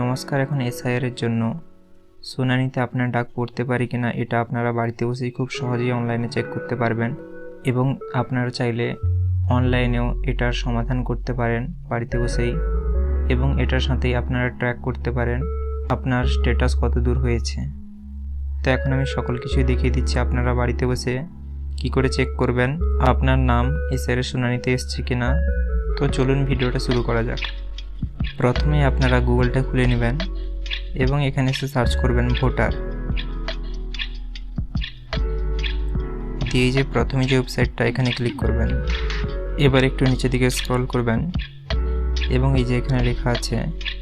নমস্কার, এখন এসআইআর এর জন্য। শুনানিতে আপনার ডাক পড়তে পারি কিনা, এটা আপনারা বাড়িতে বসেই খুব সহজেই অনলাইনে চেক করতে পারবেন। এবং আপনারা চাইলে অনলাইনেও এটার সমাধান করতে পারেন বাড়িতে বসেই। এবং এটার সাথেই আপনারা ট্র্যাক করতে পারেন আপনার স্ট্যাটাস কত দূর হয়েছে। তো এখন আমি সকল কিছুই দেখিয়ে দিচ্ছি আপনারা বাড়িতে বসে। কি করে চেক করবেন? আপনার নাম এসআইআর শুনানিতে এসছে কিনা? তো চলুন ভিডিওটা শুরু করা যাক। প্রথমে আপনারা গুগলটা খুলে নেবেন এবং এখানে এসে সার্চ করবেন ভোটার। দিয়ে যে প্রথমে যে ওয়েবসাইটটা, এখানে ক্লিক করবেন। এবার একটু নিচের দিকে স্ক্রল করবেন এবং এই যে এখানে লেখা আছে,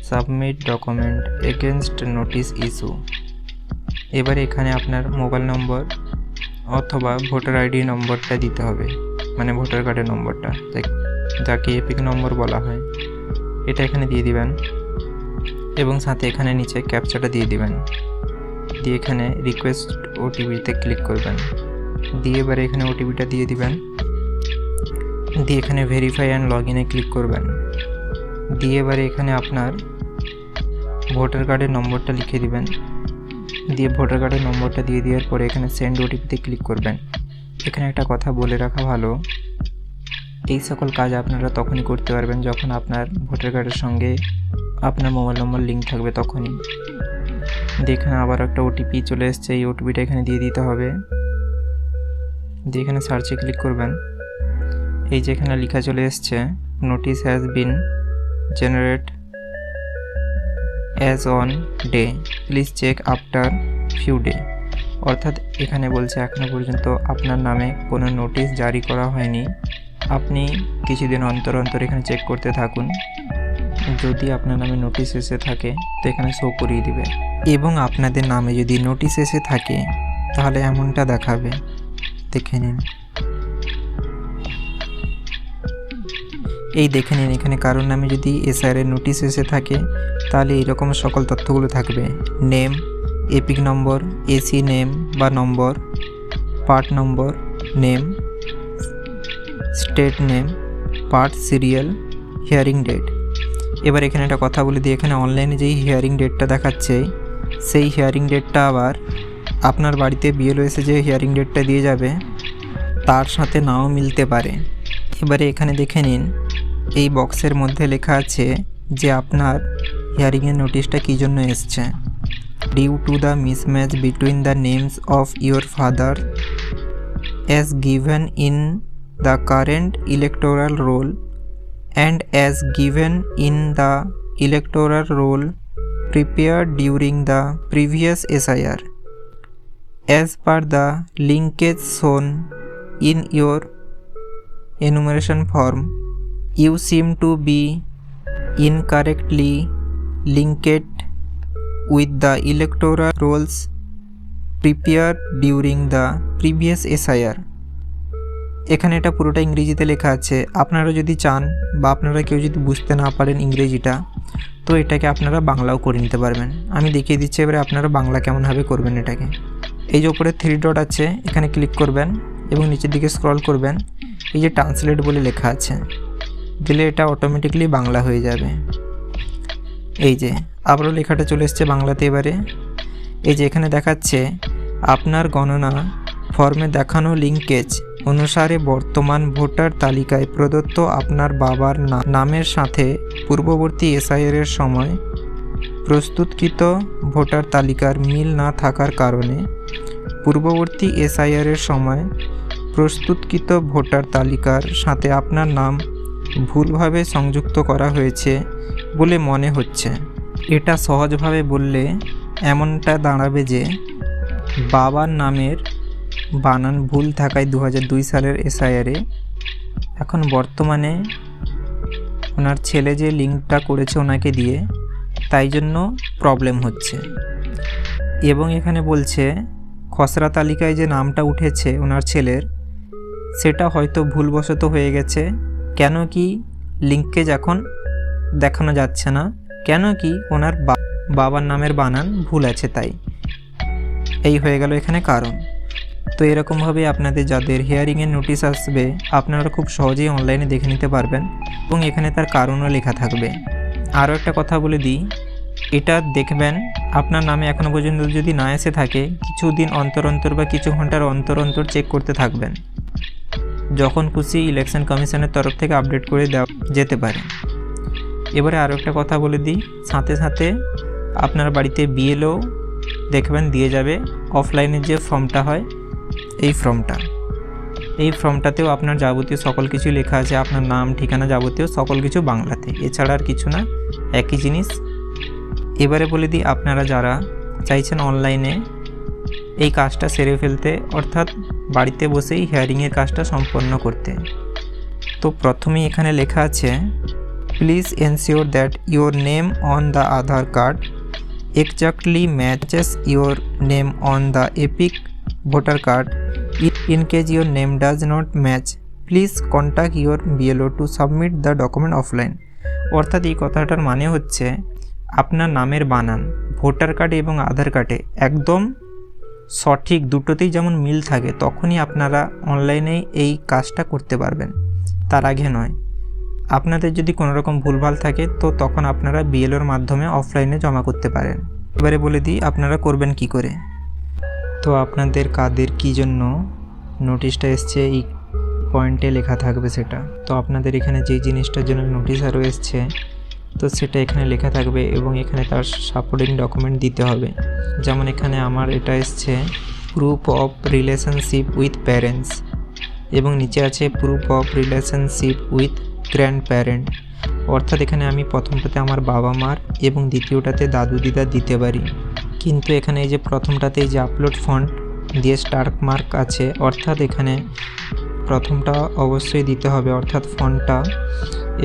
submit document against notice issue. এবার এখানে আপনার মোবাইল নম্বর অথবা ভোটার আইডি নম্বরটা দিতে হবে মানে ভোটার কার্ডের নম্বরটা যাকে এপিক নম্বর বলা হয়। এটা এখানে দিয়ে দিবেন। এবং সাথে এখানে নিচে ক্যাপচাটা দিয়ে দিবেন। দিয়ে এখানে রিকোয়েস্ট ওটিপিতে ক্লিক করবেন। দিয়ে এবারে এখানে ওটিপিটা দিয়ে দিবেন। দিয়ে এখানে ভেরিফাই অ্যান্ড লগ ইনে ক্লিক করবেন। দিয়ে এবারে এখানে আপনার ভোটার কার্ডের নম্বরটা লিখে দিবেন। দিয়ে ভোটার কার্ডের নম্বরটা দিয়ে দেওয়ার পরে এখানে সেন্ড ওটিপিতে ক্লিক করবেন। এখানে একটা কথা বলে রাখা ভালো। এই সকল কাজ আপনারা তখনই করতে পারবেন যখন আপনার ভোটার কার্ডের সঙ্গে আপনার মোবাইল নম্বর লিঙ্ক থাকবে তখনই। দেখেন, আবার একটা ওটিপি চলে এসছে। এই ওটিপিটা এখানে দিয়ে দিতে হবে। দিয়ে এখানে সার্চে ক্লিক করবেন। এই যে এখানে লেখা চলে এসছে notice has been generated as on day please check after few day অর্থাৎ এখানে বলছে এখনও পর্যন্ত আপনার নামে কোনো নোটিশ জারি করা হয়নি। আপনি কিছুদিন অন্তর অন্তর এখানে চেক করতে থাকুন। যদি আপনার নামে নোটিশ এসে থাকে, তো এখানে শো করিয়ে দিবে। এবং আপনাদের নামে যদি নোটিশ এসে থাকে, তাহলে এমনটা দেখাবে। দেখে নিন। এই দেখে নিন, এখানে কারোর নামে যদি এসআর এর নোটিশ এসে থাকে, তাহলে এরকম সকল তথ্যগুলো থাকবে। Name EPIC number AC name বা number part number name state name, part, serial, hearing date. এবার এখানে একটা কথা বলে দিই, এখানে অনলাইনে যেই হিয়ারিং ডেটটা দেখাচ্ছে, সেই হিয়ারিং ডেটটা আবার আপনার বাড়িতে বিএলও এসে যে হিয়ারিং ডেটটা দিয়ে যাবে, তার সাথে নাও মিলতে পারে। এবারে এখানে দেখে নিন, এই বক্সের মধ্যে লেখা আছে যে আপনার হিয়ারিংয়ের নোটিশটা কী জন্য এসছে। Due to the mismatch between the names of your father as given in the current electoral roll and as given in the electoral roll prepared during the previous SIR. As per the linkage shown in your enumeration form, you seem to be incorrectly linked with the electoral rolls prepared during the previous SIR. এখানে এটা পুরোটা ইংরেজিতে লেখা আছে। আপনারা যদি চান বা আপনারা কেউ যদি বুঝতে না পারেন ইংরেজিটা, তো এটাকে আপনারা বাংলাও করে নিতে পারবেন। আমি দেখিয়ে দিচ্ছি এবারে আপনারা বাংলা কেমনভাবে করবেন এটাকে। এই যে ওপরে থ্রি ডট আছে, এখানে ক্লিক করবেন এবং নিচের দিকে স্ক্রল করবেন। এই যে ট্রান্সলেট বলে লেখা আছে, দিলে এটা অটোমেটিকলি বাংলা হয়ে যাবে। এই যে, আবারও লেখাটা চলে এসছে বাংলাতে এবারে। এই যে এখানে দেখাচ্ছে, আপনার গণনা ফর্মে দেখানো লিঙ্কেজ অনুসারে বর্তমান ভোটার তালিকায় প্রদত্ত আপনার বাবার নামের সাথে পূর্ববর্তী এসআইআর এর সময় প্রস্তুতকৃত ভোটার তালিকার মিল না থাকার কারণে পূর্ববর্তী এসআইআর এর সময় প্রস্তুতকৃত ভোটার তালিকার সাথে আপনার নাম ভুলভাবে সংযুক্ত করা হয়েছে বলে মনে হচ্ছে। এটা সহজভাবে বললে এমনটা দাঁড়াবে যে বাবার নামের বানান ভুল থাকায় দু সালের এসআইআরে। এখন বর্তমানে ওনার ছেলে যে লিঙ্কটা করেছে ওনাকে দিয়ে, তাই জন্য প্রবলেম হচ্ছে। এবং এখানে বলছে, খসড়া তালিকায় যে নামটা উঠেছে ওনার ছেলের, সেটা হয়তো ভুলবশত হয়ে গেছে। কেন কি লিঙ্কেজ এখন দেখানো যাচ্ছে না, কেন কি ওনার বাবার নামের বানান ভুল আছে তাই। এই হয়ে গেল এখানে কারণ। তো এরকমভাবে আপনাদের যাদের হিয়ারিংয়ের নোটিশ আসবে, আপনারা খুব সহজেই অনলাইনে দেখে নিতে পারবেন এবং এখানে তার কারণও লেখা থাকবে। আরও একটা কথা বলে দিই, এটা দেখবেন আপনার নামে এখনও পর্যন্ত যদি না এসে থাকে, কিছুদিন অন্তর অন্তর বা কিছু ঘণ্টার অন্তর অন্তর চেক করতে থাকবেন। যখন খুশি ইলেকশন কমিশনের তরফ থেকে আপডেট করে দেওয়া যেতে পারে। এবারে আরও একটা কথা বলে দিই, সাথে সাথে আপনার বাড়িতে বিএলও দেখবেন দিয়ে যাবে। অফলাইনে যে ফর্মটা হয় এই ফর্মটা। এই ফর্মটাতেও আপনার যাবতীয় সকল কিছু লেখা আছে, আপনার নাম, ঠিকানা যাবতীয় সকল কিছু বাংলাতে। এছাড়া আর কিছু না, একই জিনিস। এবারে বলে দিই, আপনারা যারা চাইছেন অনলাইনে এই কাজটা সেরে ফেলতে, অর্থাৎ বাড়িতে বসেই হেয়ারিংয়ের কাজটা সম্পন্ন করতে, তো প্রথমেই এখানে লেখা আছে please ensure that your name on the Aadhaar card exactly matches your name on the epic voter card. In case your name does not match, please contact your BLO to submit the document offline. অর্থাৎ এই কথাটার মানে হচ্ছে আপনার নামের বানান voter কার্ডে এবং আধার কার্ডে একদম সঠিক দুটোতেই যেমন মিল থাকে, তখনই আপনারা অনলাইনে এই কাজটা করতে পারবেন। তার আগে নয়, আপনাদের যদি কোনো রকম ভুলভাল থাকে, তো তখন আপনারা বিএলওর মাধ্যমে অফলাইনে জমা করতে পারেন। এবারে বলে দিই, আপনারা করবেন কি করে? তো আপনাদের কাদের কী জন্য নোটিশটা এসছে? এই পয়েন্টে লেখা থাকবে সেটা। তো আপনাদের এখানে যেই জিনিসটার জন্য নোটিশ আরও এসছে, তো সেটা এখানে লেখা থাকবে এবং এখানে তার সাপোর্টিং ডকুমেন্ট দিতে হবে। যেমন এখানে আমার এটা এসছে proof of relationship with parents এবং নিচে আছে proof of relationship with grandparent অর্থাৎ এখানে আমি প্রথমটাতে আমার বাবা মার এবং দ্বিতীয়টাতে দাদু দিদা দিতে পারি। কিন্তু এখানে এই যে প্রথমটাতে এই যে আপলোড ফন্ট দিয়ে স্টার্ক মার্ক আছে, অর্থাৎ এখানে প্রথমটা অবশ্যই দিতে হবে, অর্থাৎ ফন্টটা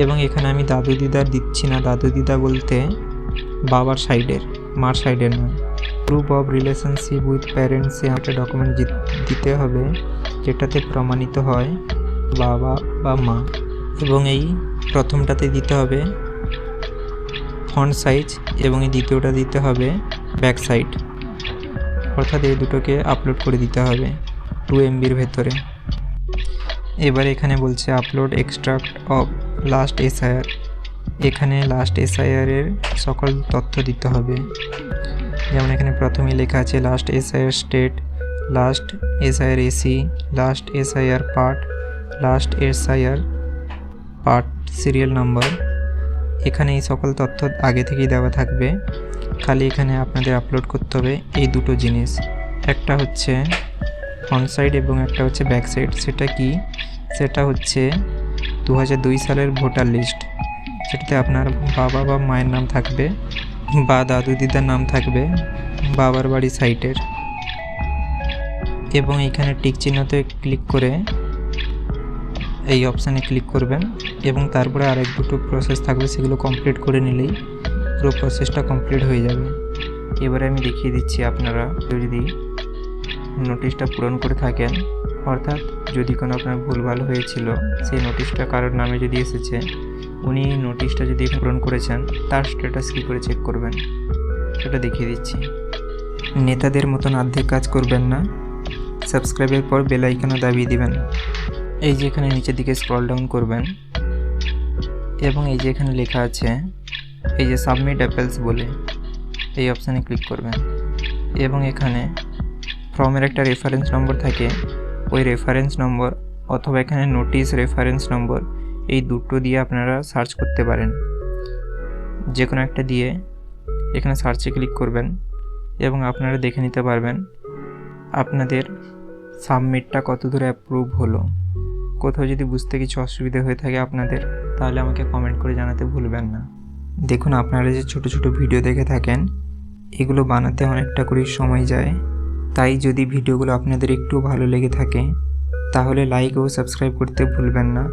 এবং এখানে আমি দাদু দিদার দিচ্ছি না, দাদু দিদা বলতে বাবার সাইডের মার সাইডের নয়। প্রুফ অফ রিলেশনশিপ উইথ প্যারেন্টসে একটা ডকুমেন্ট দিতে হবে, যেটাতে প্রমাণিত হয় বাবা বা মা। এবং এই প্রথমটাতে দিতে হবে ফন্ট সাইজ এবং এই দ্বিতীয়টা দিতে হবে ব্যাক সাইড অর্থাৎ এই দুটোকে আপলোড করে দিতে হবে টু এমবির ভেতরে। এবার এখানে বলছে upload extract of last SIR এখানে লাস্ট এসআইআরের সকল তথ্য দিতে হবে। যেমন এখানে প্রথমেই লেখা আছে last SIR state last SIR AC last SIR part last SIR part serial number এখানে এই সকল তথ্য আগে থেকেই দেওয়া থাকবে। খালি এখানে আপনাদের আপলোড করতে হবে এই দুটো জিনিস। একটা হচ্ছে ফ্রন্ট সাইড এবং একটা হচ্ছে ব্যাক সাইড সেটা কি? সেটা হচ্ছে দু সালের ভোটার লিস্ট সেটাতে আপনার বাবা বা মায়ের নাম থাকবে বা দাদু দিদার নাম থাকবে বাবার বাড়ি সাইটের এবং এখানে টিক চিহ্নতে ক্লিক করে এই অপশানে ক্লিক করবেন এবং তারপরে আরেক দুটো প্রসেস থাকবে, সেগুলো কমপ্লিট করে নিলেই পুরো প্রসেসটা কমপ্লিট হয়ে যাবে। এবারে আমি দেখিয়ে দিচ্ছি আপনারা যদি নোটিশটা পূরণ করে থাকেন, অর্থাৎ যদি কোনো আপনার ভুলভাল হয়েছিল, সেই নোটিশটা কারোর নামে যদি এসেছে, উনি নোটিশটা যদি পূরণ করেছেন, তার স্ট্যাটাস কী করে চেক করবেন? সেটা দেখিয়ে দিচ্ছি। নেতাদের মতন অর্ধেক কাজ করবেন না। সাবস্ক্রাইবের পর বেল দাবিয়ে দিবেন। এই যে এখানে নিচের দিকে স্ক্রল ডাউন করবেন, এবং এই যে এখানে লেখা আছে এই যে সাবমিট অ্যাপেলস বলে, এই অপশানে ক্লিক করবেন। এবং এখানে ফর্মের একটা রেফারেন্স নম্বর থাকে। ওই রেফারেন্স নম্বর অথবা এখানে নোটিশ রেফারেন্স নম্বর এই দুটো দিয়ে আপনারা সার্চ করতে পারেন। যে কোনো একটা দিয়ে এখানে সার্চে ক্লিক করবেন এবং আপনারা দেখে নিতে পারবেন আপনাদের সাবমিটটা কত দূরে অ্যাপ্রুভ হলো। কোথাও যদি বুঝতে কিছু অসুবিধা হয়ে থাকে আপনাদের, তাহলে আমাকে কমেন্ট করে জানাতে ভুলবেন না। দেখুন, আপনারা যে ছোট ছোট ভিডিও দেখে থাকেন, এগুলো বানাতে অনেকটা করে সময় যায়। তাই যদি ভিডিওগুলো আপনাদের একটু ভালো লেগে থাকে, তাহলে লাইক ও সাবস্ক্রাইব করতে ভুলবেন না।